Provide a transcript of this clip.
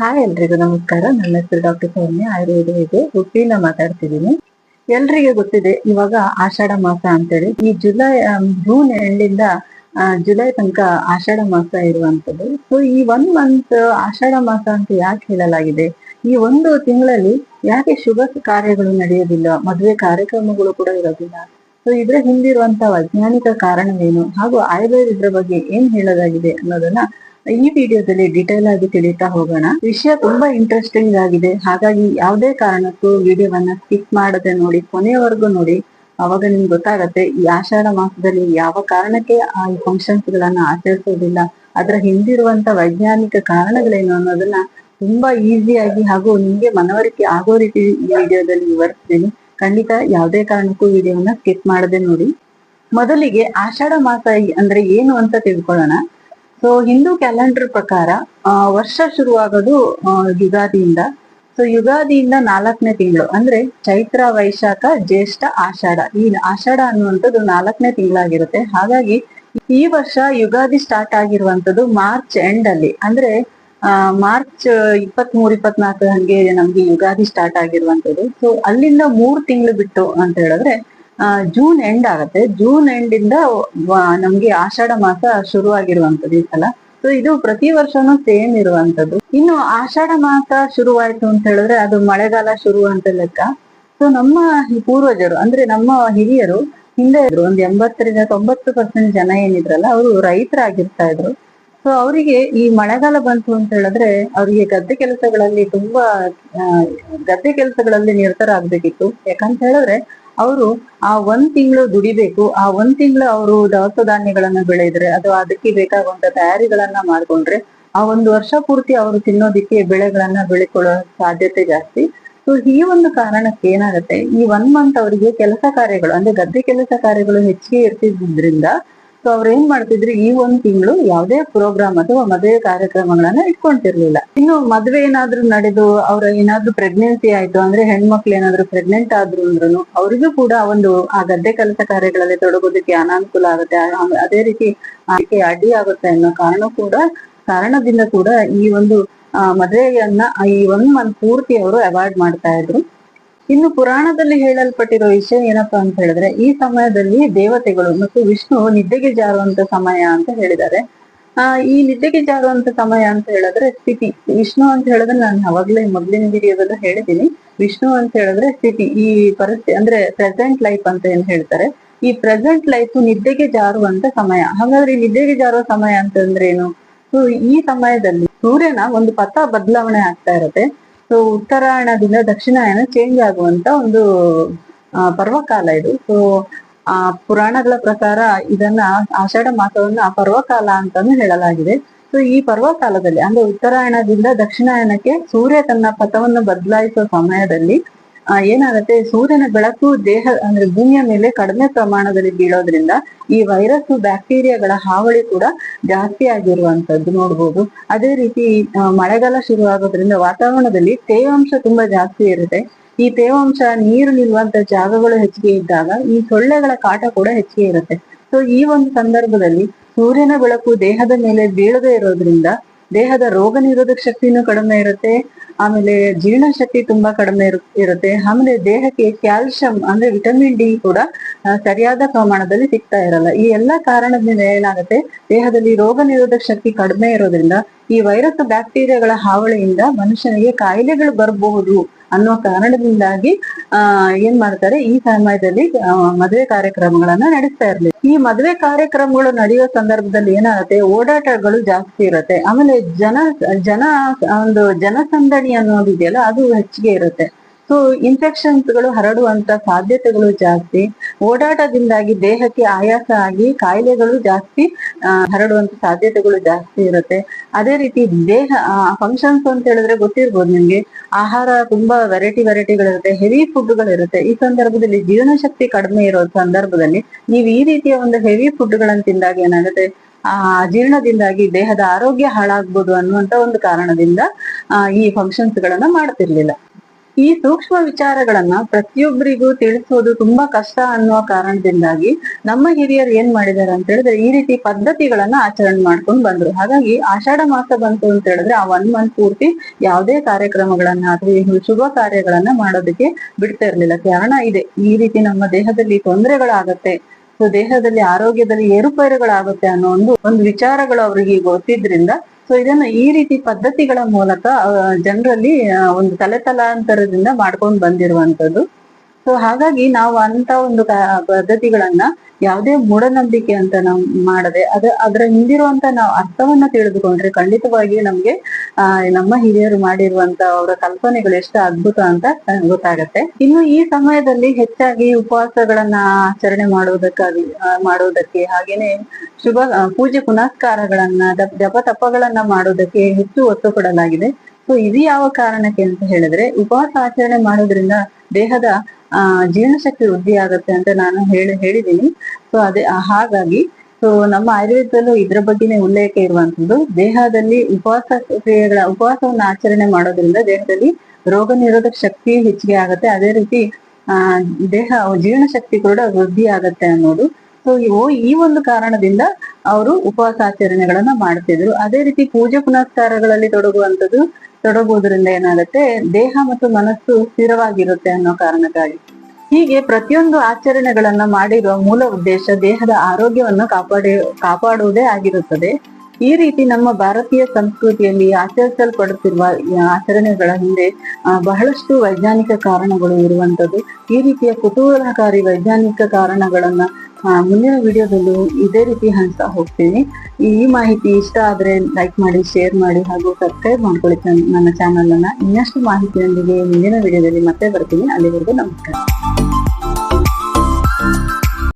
Hi ಎಲ್ರಿಗೂ ನಮಸ್ಕಾರ. ನನ್ನ ಹೆಸರು ಡಾಕ್ಟರ್ ಸೌಮ್ಯ. ಆಯುರ್ವೇದ ಇದೆ ಉಪ್ಪಿನ ಮಾತಾಡ್ತಿದ್ದೀನಿ. ಎಲ್ರಿಗೆ ಗೊತ್ತಿದೆ, ಇವಾಗ ಆಷಾಢ ಮಾಸ ಅಂತೇಳಿ. ಈ ಜುಲೈ ಜೂನ್ ಎಂಡಿಂದ ಜುಲೈ ತನಕ ಆಷಾಢ ಮಾಸ ಇರುವಂತದ್ದು ಸೊ ಈ ಒನ್ ಮಂತ್ ಆಷಾಢ ಮಾಸ ಅಂತ ಯಾಕೆ ಹೇಳಲಾಗಿದೆ? ಈ ಒಂದು ತಿಂಗಳಲ್ಲಿ ಯಾಕೆ ಶುಭ ಕಾರ್ಯಗಳು ನಡೆಯೋದಿಲ್ಲ ಮದುವೆ ಕಾರ್ಯಕ್ರಮಗಳು ಕೂಡ ಇರೋದಿಲ್ಲ. ಸೊ ಇದ್ರ ಹಿಂದಿರುವಂತ ವೈಜ್ಞಾನಿಕ ಕಾರಣವೇನು? ಹಾಗೂ ಆಯುರ್ವೇದ ಇದ್ರ ಬಗ್ಗೆ ಏನ್ ಹೇಳೋದಾಗಿದೆ ಅನ್ನೋದನ್ನ ಈ ವಿಡಿಯೋದಲ್ಲಿ ಡೀಟೇಲ್ ಆಗಿ ತಿಳಿತಾ ಹೋಗೋಣ. ವಿಷಯ ತುಂಬಾ ಇಂಟ್ರೆಸ್ಟಿಂಗ್ ಆಗಿದೆ. ಹಾಗಾಗಿ ಯಾವುದೇ ಕಾರಣಕ್ಕೂ ವಿಡಿಯೋವನ್ನ ಸ್ಕಿಪ್ ಮಾಡದೆ ನೋಡಿ ಕೊನೆಯವರೆಗೂ ನೋಡಿ. ಅವಾಗ ನಿಮ್ಗೆ ಗೊತ್ತಾಗತ್ತೆ, ಈ ಆಷಾಢ ಮಾಸದಲ್ಲಿ ಯಾವ ಕಾರಣಕ್ಕೆ ಆ ಫಂಕ್ಷನ್ಸ್ ಗಳನ್ನ ಆಚರಿಸೋದಿಲ್ಲ, ಅದರ ಹಿಂದಿರುವಂತ ವೈಜ್ಞಾನಿಕ ಕಾರಣಗಳೇನು ಅನ್ನೋದನ್ನ ತುಂಬಾ ಈಸಿಯಾಗಿ ಹಾಗೂ ನಿಮ್ಗೆ ಮನವರಿಕೆ ಆಗೋ ರೀತಿ ಈ ವಿಡಿಯೋದಲ್ಲಿ ವಿವರಿಸ್ತೀನಿ. ಖಂಡಿತ ಯಾವುದೇ ಕಾರಣಕ್ಕೂ ವಿಡಿಯೋವನ್ನ ಸ್ಕಿಪ್ ಮಾಡದೆ ನೋಡಿ. ಮೊದಲಿಗೆ ಆಷಾಢ ಮಾಸ ಅಂದ್ರೆ ಏನು ಅಂತ ತಿಳ್ಕೊಳ್ಳೋಣ. ಸೊ ಹಿಂದೂ ಕ್ಯಾಲೆಂಡರ್ ಪ್ರಕಾರ ವರ್ಷ ಶುರುವಾಗೋದು ಯುಗಾದಿಯಿಂದ. ಸೊ ಯುಗಾದಿಯಿಂದ ನಾಲ್ಕನೇ ತಿಂಗಳು, ಅಂದ್ರೆ ಚೈತ್ರ, ವೈಶಾಖ, ಜ್ಯೇಷ್ಠ, ಆಷಾಢ. ಈ ಆಷಾಢ ಅನ್ನುವಂಥದ್ದು ನಾಲ್ಕನೇ ತಿಂಗಳಾಗಿರುತ್ತೆ. ಹಾಗಾಗಿ, ಈ ವರ್ಷ ಯುಗಾದಿ ಸ್ಟಾರ್ಟ್ ಆಗಿರುವಂತದ್ದು ಮಾರ್ಚ್ ಎಂಡ್ ಅಲ್ಲಿ. ಅಂದ್ರೆ ಮಾರ್ಚ್ ಇಪ್ಪತ್ತ್ ಮೂರ್ ಇಪ್ಪತ್ನಾಲ್ಕು ಹಂಗೆ ನಮ್ಗೆ ಯುಗಾದಿ ಸ್ಟಾರ್ಟ್ ಆಗಿರುವಂತದ್ದು ಸೊ ಅಲ್ಲಿಂದ ಮೂರ್ ತಿಂಗಳು ಬಿಟ್ಟು ಅಂತ ಹೇಳಿದ್ರೆ ಜೂನ್ ಎಂಡ್ ಆಗತ್ತೆ. ಜೂನ್ ಎಂಡ್ ಇಂದ ನಮ್ಗೆ ಆಷಾಢ ಮಾಸ ಶುರುವಾಗಿರುವಂತದ್ದು ಈ ಸಲ. ಸೊ ಇದು ಪ್ರತಿ ವರ್ಷನೂ ಸೇಮ್ ಇರುವಂತದ್ದು ಇನ್ನು ಆಷಾಢ ಮಾಸ ಶುರುವಾಯ್ತು ಅಂತ ಹೇಳಿದ್ರೆ ಅದು ಮಳೆಗಾಲ ಶುರು ಅಂತ ಲೆಕ್ಕ. ಸೊ ನಮ್ಮ ಪೂರ್ವಜರು, ಅಂದ್ರೆ ನಮ್ಮ ಹಿರಿಯರು ಹಿಂದೆ ಇದ್ರು. ಒಂದ್ ಎಂಬತ್ತರಿಂದ ತೊಂಬತ್ತು ಪರ್ಸೆಂಟ್ ಜನ ಏನಿದ್ರಲ್ಲ, ಅವರು ರೈತರಾಗಿರ್ತಾ ಇದ್ರು. ಸೊ ಅವರಿಗೆ ಈ ಮಳೆಗಾಲ ಬಂತು ಅಂತ ಹೇಳಿದ್ರೆ ಅವರಿಗೆ ಗದ್ದೆ ಕೆಲಸಗಳಲ್ಲಿ ತುಂಬಾ ಗದ್ದೆ ಕೆಲಸಗಳಲ್ಲಿ ನಿರತರಾಗ್ಬೇಕಿತ್ತು. ಯಾಕಂತ ಹೇಳಿದ್ರೆ ಅವರು ಆ ಒಂದ್ ತಿಂಗಳು ದುಡಿಬೇಕು, ಆ ಒಂದ್ ತಿಂಗಳು ಅವರು ದವಸ ಧಾನ್ಯಗಳನ್ನ ಬೆಳೆದ್ರೆ ಅಥವಾ ಅದಕ್ಕೆ ಬೇಕಾಗುವಂತ ತಯಾರಿಗಳನ್ನ ಮಾಡ್ಕೊಂಡ್ರೆ, ಆ ಒಂದು ವರ್ಷ ಪೂರ್ತಿ ಅವರು ತಿನ್ನೋದಿಕ್ಕೆ ಬೆಳೆಗಳನ್ನ ಬೆಳೆಕೊಳ್ಳೋ ಸಾಧ್ಯತೆ ಜಾಸ್ತಿ. ಸೊ ಈ ಒಂದು ಕಾರಣಕ್ಕೆ ಏನಾಗುತ್ತೆ, ಈ ಒನ್ ಮಂತ್ ಅವರಿಗೆ ಕೆಲಸ ಕಾರ್ಯಗಳು, ಅಂದ್ರೆ ಗದ್ದೆ ಕೆಲಸ ಕಾರ್ಯಗಳು ಹೆಚ್ಚಿಗೆ ಇರ್ತಿದ್ರಿಂದ ಸೊ ಅವ್ರು ಏನ್ ಮಾಡ್ತಿದ್ರು, ಈ ಒಂದ್ ತಿಂಗಳು ಯಾವುದೇ ಪ್ರೋಗ್ರಾಮ್ ಅಥವಾ ಮದುವೆ ಕಾರ್ಯಕ್ರಮಗಳನ್ನ ಇಟ್ಕೊಂತಿರ್ಲಿಲ್ಲ. ಇನ್ನು ಮದ್ವೆ ಏನಾದ್ರು ನಡೆದು, ಅವ್ರ ಏನಾದ್ರು ಪ್ರೆಗ್ನೆನ್ಸಿ ಆಯ್ತು ಅಂದ್ರೆ ಹೆಣ್ಮಕ್ಳು ಏನಾದ್ರು ಪ್ರೆಗ್ನೆಂಟ್ ಆದ್ರು ಅಂದ್ರೂ ಅವ್ರಿಗೂ ಕೂಡ ಒಂದು, ಆ ಗದ್ದೆ ಕೆಲಸ ಕಾರ್ಯಗಳಲ್ಲಿ ತೊಡಗೋದಕ್ಕೆ ಅನಾನುಕೂಲ ಆಗುತ್ತೆ. ಅದೇ ರೀತಿ ಅದಕ್ಕೆ ಅಡ್ಡಿ ಆಗುತ್ತೆ ಅನ್ನೋ ಕಾರಣ ಕೂಡ, ಕಾರಣದಿಂದ ಕೂಡ ಈ ಒಂದು ಮದ್ವೆಯನ್ನ ಈ ಒಂದ್ ಮಂತ್ ಪೂರ್ತಿ ಅವರು ಅವಾಯ್ಡ್ ಮಾಡ್ತಾ ಇದ್ರು. ಇನ್ನು ಪುರಾಣದಲ್ಲಿ ಹೇಳಲ್ಪಟ್ಟಿರೋ ವಿಷಯ ಏನಪ್ಪಾ ಅಂತ ಹೇಳಿದ್ರೆ, ಈ ಸಮಯದಲ್ಲಿ ದೇವತೆಗಳು ಮತ್ತು ವಿಷ್ಣು ನಿದ್ದೆಗೆ ಜಾರುವಂತ ಸಮಯ ಅಂತ ಹೇಳಿದ್ದಾರೆ. ಆ, ಈ ನಿದ್ದೆಗೆ ಜಾರುವಂತ ಸಮಯ ಅಂತ ಹೇಳಿದ್ರೆ ಸ್ಥಿತಿ. ವಿಷ್ಣು ಅಂತ ಹೇಳಿದ್ರೆ ನಾನು ಅವಾಗ್ಲೇ ಮೊದ್ಲಿನ ವಿಡಿಯೋದಲ್ಲೂ ಹೇಳಿದ್ದೀನಿ. ವಿಷ್ಣು ಅಂತ ಹೇಳಿದ್ರೆ ಸ್ಥಿತಿ. ಈ ಪರಿಸ್ಥಿತಿ ಅಂದ್ರೆ ಪ್ರೆಸೆಂಟ್ ಲೈಫ್ ಅಂತ ಏನ್ ಹೇಳ್ತಾರೆ? ಈ ಪ್ರೆಸೆಂಟ್ ಲೈಫ್ ನಿದ್ದೆಗೆ ಜಾರುವಂತ ಸಮಯ. ಹಾಗಾದ್ರೆ ನಿದ್ದೆಗೆ ಜಾರುವ ಸಮಯ ಅಂತಂದ್ರೆ ಏನು? ಸೊ ಈ ಸಮಯದಲ್ಲಿ ಸೂರ್ಯನ ಒಂದು ಪಥ ಬದಲಾವಣೆ ಆಗ್ತಾ ಇರುತ್ತೆ. ಸೊ ಉತ್ತರಾಯಣದಿಂದ ದಕ್ಷಿಣಾಯನ ಚೇಂಜ್ ಆಗುವಂತ ಒಂದು ಪರ್ವಕಾಲ ಇದು. ಸೊ ಆ, ಪುರಾಣಗಳ ಪ್ರಕಾರ ಇದನ್ನ ಆಷಾಢ ಮಾಸವನ್ನ ಪರ್ವಕಾಲ ಅಂತಾನು ಹೇಳಲಾಗಿದೆ. ಸೊ ಈ ಪರ್ವಕಾಲದಲ್ಲಿ, ಅಂದ್ರೆ ಉತ್ತರಾಯಣದಿಂದ ದಕ್ಷಿಣಾಯನಕ್ಕೆ ಸೂರ್ಯ ತನ್ನ ಪಥವನ್ನು ಬದಲಾಯಿಸುವ ಸಮಯದಲ್ಲಿ ಏನಾಗುತ್ತೆ? ಸೂರ್ಯನ ಬೆಳಕು ದೇಹ, ಅಂದ್ರೆ ಭೂಮಿಯ ಮೇಲೆ ಕಡಿಮೆ ಪ್ರಮಾಣದಲ್ಲಿ ಬೀಳೋದ್ರಿಂದ ಈ ವೈರಸ್ ಬ್ಯಾಕ್ಟೀರಿಯಾಗಳ ಹಾವಳಿ ಕೂಡ ಜಾಸ್ತಿ ಆಗಿರುವಂತದ್ದು ನೋಡ್ಬೋದು. ಅದೇ ರೀತಿ ಮಳೆಗಾಲ ಶುರು ಆಗೋದ್ರಿಂದ ವಾತಾವರಣದಲ್ಲಿ ತೇವಾಂಶ ತುಂಬಾ ಜಾಸ್ತಿ ಇರುತ್ತೆ. ಈ ತೇವಾಂಶ ನೀರು ನಿಲ್ಲುವಂತ ಜಾಗಗಳು ಹೆಚ್ಚಿಗೆ ಇದ್ದಾಗ ಈ ಸೊಳ್ಳೆಗಳ ಕಾಟ ಕೂಡ ಹೆಚ್ಚಿಗೆ ಇರುತ್ತೆ. ಸೊ ಈ ಒಂದು ಸಂದರ್ಭದಲ್ಲಿ ಸೂರ್ಯನ ಬೆಳಕು ದೇಹದ ಮೇಲೆ ಬೀಳದೇ ಇರೋದ್ರಿಂದ ದೇಹದ ರೋಗ ನಿರೋಧಕ ಶಕ್ತಿನೂ ಕಡಿಮೆ ಇರುತ್ತೆ. ಆಮೇಲೆ ಜೀರ್ಣಶಕ್ತಿ ತುಂಬಾ ಕಡಿಮೆ ಇರು- ಇರುತ್ತೆ. ಆಮೇಲೆ ದೇಹಕ್ಕೆ ಕ್ಯಾಲ್ಸಿಯಂ ಅಂದ್ರೆ ವಿಟಮಿನ್ ಡಿ ಕೂಡ ಸರಿಯಾದ ಪ್ರಮಾಣದಲ್ಲಿ ಸಿಗ್ತಾ ಇರಲ್ಲ. ಈ ಎಲ್ಲಾ ಕಾರಣದಿಂದ ಏನಾಗುತ್ತೆ? ದೇಹದಲ್ಲಿ ರೋಗ ನಿರೋಧಕ ಶಕ್ತಿ ಕಡಿಮೆ ಇರೋದ್ರಿಂದ ಈ ವೈರಸ್ ಬ್ಯಾಕ್ಟೀರಿಯಾಗಳ ಹಾವಳಿಯಿಂದ ಮನುಷ್ಯನಿಗೆ ಕಾಯಿಲೆಗಳು ಬರಬಹುದು. ಅನ್ನೋ ಕಾರಣದಿಂದಾಗಿ, ಆ, ಏನ್ ಮಾಡ್ತಾರೆ, ಈ ಸಮಯದಲ್ಲಿ ಮದುವೆ ಕಾರ್ಯಕ್ರಮಗಳನ್ನ ನಡೆಸ್ತಾ ಇರ್ಲಿ. ಈ ಮದುವೆ ಕಾರ್ಯಕ್ರಮಗಳು ನಡೆಯೋ ಸಂದರ್ಭದಲ್ಲಿ ಏನಾಗುತ್ತೆ, ಓಡಾಟಗಳು ಜಾಸ್ತಿ ಇರುತ್ತೆ. ಆಮೇಲೆ ಜನ ಜನ, ಒಂದು ಜನಸಂದಣಿ ಅನ್ನೋದು ಇದೆಯಲ್ಲ ಅದು ಹೆಚ್ಚಿಗೆ ಇರುತ್ತೆ. ಸೊ ಇನ್ಫೆಕ್ಷನ್ಸ್ಗಳು ಹರಡುವಂತ ಸಾಧ್ಯತೆಗಳು ಜಾಸ್ತಿ. ಓಡಾಟದಿಂದಾಗಿ ದೇಹಕ್ಕೆ ಆಯಾಸ ಆಗಿ ಕಾಯಿಲೆಗಳು ಜಾಸ್ತಿ ಹರಡುವಂತ ಸಾಧ್ಯತೆಗಳು ಜಾಸ್ತಿ ಇರುತ್ತೆ. ಅದೇ ರೀತಿ ದೇಹ ಫಂಕ್ಷನ್ಸ್ ಅಂತ ಹೇಳಿದ್ರೆ ಗೊತ್ತಿರ್ಬೋದು ನಿಮ್ಗೆ. ಆಹಾರ ತುಂಬಾ ವೆರೈಟಿ ವೆರೈಟಿಗಳಿರುತ್ತೆ ಹೆವಿ ಫುಡ್ಗಳಿರುತ್ತೆ ಈ ಸಂದರ್ಭದಲ್ಲಿ ಜೀರ್ಣಶಕ್ತಿ ಕಡಿಮೆ ಇರೋ ಸಂದರ್ಭದಲ್ಲಿ ನೀವು ಈ ರೀತಿಯ ಒಂದು ಹೆವಿ ಫುಡ್ಗಳನ್ನು ತಿಂದಾಗ ಏನಾಗುತ್ತೆ? ಆ, ಜೀರ್ಣದಿಂದಾಗಿ ದೇಹದ ಆರೋಗ್ಯ ಹಾಳಾಗ್ಬೋದು ಅನ್ನುವಂತ ಒಂದು ಕಾರಣದಿಂದ ಈ ಫಂಕ್ಷನ್ಸ್ ಗಳನ್ನ ಮಾಡ್ತಿರ್ಲಿಲ್ಲ. ಈ ಸೂಕ್ಷ್ಮ ವಿಚಾರಗಳನ್ನ ಪ್ರತಿಯೊಬ್ಬರಿಗೂ ತಿಳಿಸೋದು ತುಂಬಾ ಕಷ್ಟ ಅನ್ನುವ ಕಾರಣದಿಂದಾಗಿ ನಮ್ಮ ಹಿರಿಯರು ಏನ್ ಮಾಡಿದಾರೆ ಅಂತ ಹೇಳಿದ್ರೆ ಈ ರೀತಿ ಪದ್ಧತಿಗಳನ್ನ ಆಚರಣೆ ಮಾಡ್ಕೊಂಡು ಬಂದ್ರು. ಹಾಗಾಗಿ ಆಷಾಢ ಮಾಸ ಬಂತು ಅಂತ ಹೇಳಿದ್ರೆ ಆ ಒನ್ ಮಂತ್ ಪೂರ್ತಿ ಯಾವುದೇ ಕಾರ್ಯಕ್ರಮಗಳನ್ನ ಅಥವಾ ಶುಭ ಕಾರ್ಯಗಳನ್ನ ಮಾಡೋದಕ್ಕೆ ಬಿಡ್ತಾ ಇರ್ಲಿಲ್ಲ. ಕಾರಣ ಇದೆ. ಈ ರೀತಿ ನಮ್ಮ ದೇಹದಲ್ಲಿ ತೊಂದರೆಗಳಾಗತ್ತೆ. ಸೊ ದೇಹದಲ್ಲಿ ಆರೋಗ್ಯದಲ್ಲಿ ಏರುಪೇರುಗಳಾಗುತ್ತೆ ಅನ್ನೋ ಒಂದು ಒಂದು ವಿಚಾರಗಳು ಅವರಿಗೆ ಗೊತ್ತಿದ್ರಿಂದ ಸೊ ಇದನ್ನ ಈ ರೀತಿ ಪದ್ಧತಿಗಳ ಮೂಲಕ ಜನರಲ್ಲಿ ಒಂದು ತಲೆ ತಲಾಂತರದಿಂದ ಮಾಡ್ಕೊಂಡು ಬಂದಿರುವಂತದ್ದು ಸೊ ಹಾಗಾಗಿ ನಾವು ಅಂತ ಒಂದು ಪದ್ಧತಿಗಳನ್ನ ಯಾವುದೇ ಮೂಢನಂಬಿಕೆ ಅಂತ ನಾವು ಮಾಡದೆ ಅದ, ಅದರ ಹಿಂದಿರುವಂತ ನಾವು ಅರ್ಥವನ್ನ ತಿಳಿದುಕೊಂಡ್ರೆ ಖಂಡಿತವಾಗಿ ನಮ್ಗೆ, ಆ, ನಮ್ಮ ಹಿರಿಯರು ಮಾಡಿರುವಂತ ಅವರ ಕಲ್ಪನೆಗಳು ಎಷ್ಟು ಅದ್ಭುತ ಅಂತ ಗೊತ್ತಾಗತ್ತೆ. ಇನ್ನು ಈ ಸಮಯದಲ್ಲಿ ಹೆಚ್ಚಾಗಿ ಉಪವಾಸಗಳನ್ನ ಆಚರಣೆ ಮಾಡುವುದಕ್ಕಾಗಿ ಮಾಡುವುದಕ್ಕೆ ಹಾಗೇನೆ ಶುಭ ಪೂಜೆ ಪುನಸ್ಕಾರಗಳನ್ನ, ಜಪ ತಪಗಳನ್ನ ಮಾಡೋದಕ್ಕೆ ಹೆಚ್ಚು ಒತ್ತು ಕೊಡಲಾಗಿದೆ. ಸೊ ಇದು ಯಾವ ಕಾರಣಕ್ಕೆ ಅಂತ ಹೇಳಿದ್ರೆ ಉಪವಾಸ ಆಚರಣೆ ಮಾಡೋದ್ರಿಂದ ದೇಹದ ಆ, ಜೀರ್ಣಶಕ್ತಿ ವೃದ್ಧಿ ಆಗತ್ತೆ ಅಂತ ನಾನು ಹೇಳಿ, ಹೇಳಿದ್ದೀನಿ. ಸೊ ಅದೇ ಹಾಗಾಗಿ ಸೊ ನಮ್ಮ ಆಯುರ್ವೇದದಲ್ಲೂ ಇದ್ರ ಬಗ್ಗೆನೇ ಉಲ್ಲೇಖ ಇರುವಂತದ್ದು ದೇಹದಲ್ಲಿ ಉಪವಾಸ ಕ್ರಿಯೆಗಳ, ಉಪವಾಸವನ್ನು ಆಚರಣೆ ಮಾಡೋದ್ರಿಂದ ದೇಹದಲ್ಲಿ ರೋಗ ನಿರೋಧಕ ಶಕ್ತಿ ಹೆಚ್ಚಿಗೆ ಆಗುತ್ತೆ. ಅದೇ ರೀತಿ, ಆ, ದೇಹ, ಜೀರ್ಣಶಕ್ತಿ ಕೂಡ ವೃದ್ಧಿ ಆಗತ್ತೆ ಅನ್ನೋದು. ಸೊ ಇವು ಈ ಒಂದು ಕಾರಣದಿಂದ ಅವರು ಉಪವಾಸ ಆಚರಣೆಗಳನ್ನ ಮಾಡ್ತಿದ್ರು. ಅದೇ ರೀತಿ ಪೂಜೆ ಪುನಸ್ಕಾರಗಳಲ್ಲಿ ತೊಡಗುವಂತದ್ದು ತೊಡಗುವುದರಿಂದ ಏನಾಗುತ್ತೆ ದೇಹ ಮತ್ತು ಮನಸ್ಸು ಸ್ಥಿರವಾಗಿರುತ್ತೆ ಅನ್ನೋ ಕಾರಣಕ್ಕಾಗಿ. ಹೀಗೆ ಪ್ರತಿಯೊಂದು ಆಚರಣೆಗಳನ್ನ ಮಾಡಿರುವ ಮೂಲ ಉದ್ದೇಶ ದೇಹದ ಆರೋಗ್ಯವನ್ನು ಕಾಪಾಡಿ, ಕಾಪಾಡುವುದೇ ಆಗಿರುತ್ತದೆ. ಈ ರೀತಿ ನಮ್ಮ ಭಾರತೀಯ ಸಂಸ್ಕೃತಿಯಲ್ಲಿ ಆಚರಿಸಲ್ಪಡುತ್ತಿರುವ ಆಚರಣೆಗಳ ಹಿಂದೆ ಬಹಳಷ್ಟು ವೈಜ್ಞಾನಿಕ ಕಾರಣಗಳು ಇರುವಂತದ್ದು ಈ ರೀತಿಯ ಕುತೂಹಲಕಾರಿ ವೈಜ್ಞಾನಿಕ ಕಾರಣಗಳನ್ನ ಮುಂದಿನ ವಿಡಿಯೋದಲ್ಲೂ ಇದೇ ರೀತಿ ಹಂಚ್ತಾ ಹೋಗ್ತೀನಿ. ಈ ಮಾಹಿತಿ ಇಷ್ಟ ಆದರೆ ಲೈಕ್ ಮಾಡಿ ಶೇರ್ ಮಾಡಿ ಹಾಗೂ ಸಬ್ಸ್ಕ್ರೈಬ್ ಮಾಡ್ಕೊಳ್ಳಿ ನನ್ನ ಚಾನಲ್ ಅನ್ನ ಇನ್ನಷ್ಟು ಮಾಹಿತಿಯೊಂದಿಗೆ ಮುಂದಿನ ವಿಡಿಯೋದಲ್ಲಿ ಮತ್ತೆ ಬರ್ತೀನಿ. ಅಲ್ಲಿವರೆಗೂ ನಮಸ್ಕಾರ.